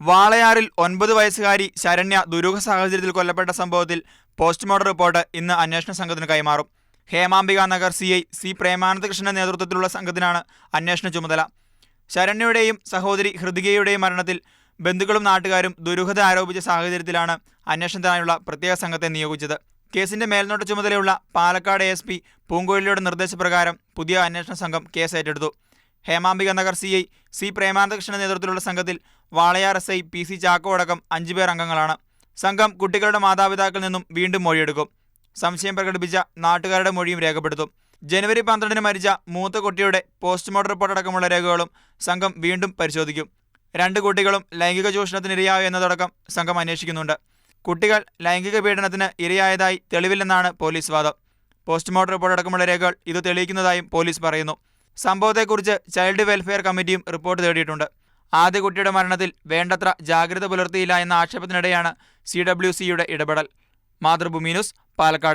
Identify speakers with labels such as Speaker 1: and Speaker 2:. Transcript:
Speaker 1: വാളയാറിൽ ഒൻപത് വയസ്സുകാരി ശരണ്യ ദുരൂഹ സാഹചര്യത്തിൽ കൊല്ലപ്പെട്ട സംഭവത്തിൽ പോസ്റ്റ്മോർട്ടം റിപ്പോർട്ട് ഇന്ന് അന്വേഷണ സംഘത്തിന് കൈമാറും. Hemambika Nagar C I C പ്രേമാനന്ദകൃഷ്ണന്റെ നേതൃത്വത്തിലുള്ള സംഘത്തിനാണ് അന്വേഷണ ചുമതല. ശരണ്യയുടെയും സഹോദരി ഹൃദികയുടെയും മരണത്തിൽ ബന്ധുക്കളും നാട്ടുകാരും ദുരൂഹത ആരോപിച്ച സാഹചര്യത്തിലാണ് അന്വേഷണത്തിനായുള്ള പ്രത്യേക സംഘത്തെ നിയോഗിച്ചത്. കേസിന്റെ മേൽനോട്ട ചുമതലയുള്ള പാലക്കാട് എസ് പി പൂങ്കോഴിലിയുടെ നിർദ്ദേശപ്രകാരം പുതിയ അന്വേഷണ സംഘം കേസ് ഏറ്റെടുത്തു. Hemambika Nagar C I C പ്രേമാനന്ദകൃഷ്ണന്റെ നേതൃത്വത്തിലുള്ള സംഘത്തിൽ Walayar S I P C Chacko അടക്കം അഞ്ചുപേർ അംഗങ്ങളാണ്. സംഘം കുട്ടികളുടെ മാതാപിതാക്കളിൽ നിന്നും വീണ്ടും മൊഴിയെടുക്കും. സംശയം പ്രകടിപ്പിച്ച നാട്ടുകാരുടെ മൊഴിയും രേഖപ്പെടുത്തും. ജനുവരി പന്ത്രണ്ടിന് മരിച്ച മൂത്ത കുട്ടിയുടെ പോസ്റ്റ്മോർട്ടം റിപ്പോർട്ട് അടക്കമുള്ള രേഖകളും സംഘം വീണ്ടും പരിശോധിക്കും. രണ്ട് കുട്ടികളും ലൈംഗിക ചൂഷണത്തിന് ഇരയായോ എന്നതടക്കം സംഘം അന്വേഷിക്കുന്നുണ്ട്. കുട്ടികൾ ലൈംഗിക പീഡനത്തിന് ഇരയായതായി തെളിവില്ലെന്നാണ് പോലീസ് വാദം. പോസ്റ്റ്മോർട്ടം റിപ്പോർട്ട് അടക്കമുള്ള രേഖകൾ ഇത് തെളിയിക്കുന്നതായും പോലീസ് പറയുന്നു. സംഭവത്തെക്കുറിച്ച് ചൈൽഡ് വെൽഫെയർ കമ്മിറ്റിയും റിപ്പോർട്ട് തേടിയിട്ടുണ്ട്. ആദ്യ കുട്ടിയുടെ മരണത്തിൽ വേണ്ടത്ര ജാഗ്രത പുലർത്തിയില്ല എന്ന ആക്ഷേപത്തിനിടെയാണ് സി ഡബ്ല്യു സിയുടെ ഇടപെടൽ. മാതൃഭൂമി ന്യൂസ് പാലക്കാട്.